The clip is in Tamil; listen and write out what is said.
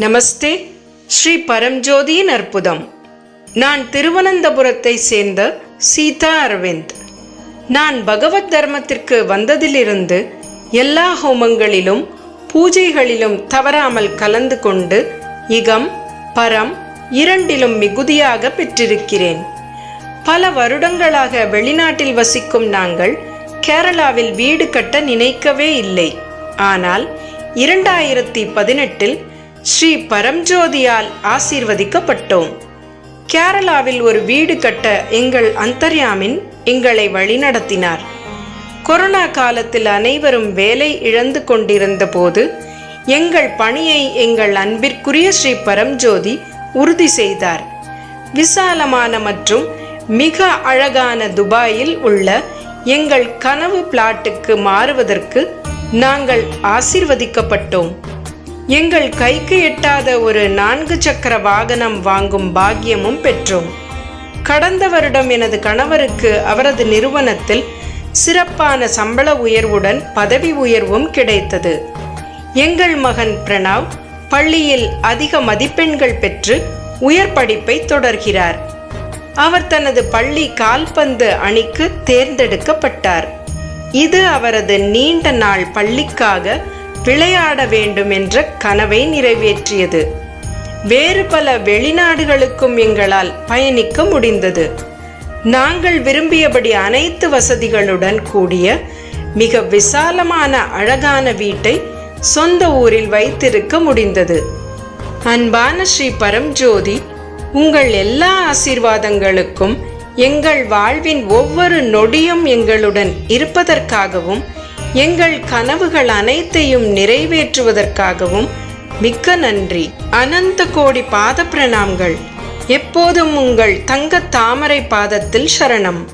நமஸ்தே ஸ்ரீ பரம்ஜோதியின் அற்புதம். நான் திருவனந்தபுரத்தை சேர்ந்த சீதா அரவிந்த். நான் பகவத் தர்மத்திற்கு வந்ததிலிருந்து எல்லா ஹோமங்களிலும் பூஜைகளிலும் தவறாமல் கலந்து கொண்டு இகம் பரம் இரண்டிலும் மிகுதியாக பெற்றிருக்கிறேன். பல வருடங்களாக வெளிநாட்டில் வசிக்கும் நாங்கள் கேரளாவில் வீடு கட்ட நினைக்கவே இல்லை. ஆனால் இரண்டாயிரத்தி பதினெட்டில் ஸ்ரீ பரம்ஜோதியால் ஆசீர்வதிக்கப்பட்டோம். கேரளாவில் ஒரு வீடு கட்ட எங்கள் அந்தர்யாமின் எங்களை வழிநடத்தினார். கொரோனா காலத்தில் அனைவரும் வேலை இழந்து கொண்டிருந்த போது எங்கள் பணியை எங்கள் அன்பிற்குரிய ஸ்ரீ பரம்ஜோதி உறுதி செய்தார். விசாலமான மற்றும் மிக அழகான துபாயில் உள்ள எங்கள் கனவு பிளாட்டுக்கு மாறுவதற்கு நாங்கள் ஆசிர்வதிக்கப்பட்டோம். எங்கள் கைக்கு எட்டாத ஒரு நான்கு சக்கர வாகனம் வாங்கும் பாக்கியமும் பெற்றோம். கடந்த வருடம் எனது கணவருக்கு அவரது நிறுவனத்தில் சிறப்பான சம்பள உயர்வுடன் பதவி உயர்வும் கிடைத்தது. எங்கள் மகன் பிரணவ் பள்ளியில் அதிக மதிப்பெண்கள் பெற்று உயர் படிப்பை தொடர்கிறார். அவர் தனது பள்ளி கால்பந்து அணிக்கு தேர்ந்தெடுக்கப்பட்டார். இது அவரது நீண்ட நாள் பள்ளிக்காக விளையாட வேண்டும் என்ற கனவை நிறைவேற்றியது. வேறு பல வெளிநாடுகளுக்கும் எங்களால் பயணிக்க முடிந்தது. நாங்கள் விரும்பியபடி அனைத்து வசதிகளுடன் கூடிய மிக விசாலமான அழகான வீட்டை சொந்த ஊரில் வைத்திருக்க முடிந்தது. அன்பான ஸ்ரீ பரம்ஜோதி உங்கள் எல்லா ஆசீர்வாதங்களுக்கும் எங்கள் வாழ்வின் ஒவ்வொரு நொடியும் எங்களுடன் இருப்பதற்காகவும் எங்கள் கனவுகள் அனைத்தையும் நிறைவேற்றுவதற்காகவும் மிக்க நன்றி. அனந்த கோடி பாத பிரணாம்கள் எப்போதும் உங்கள் தங்க தாமரை பாதத்தில் சரணம்.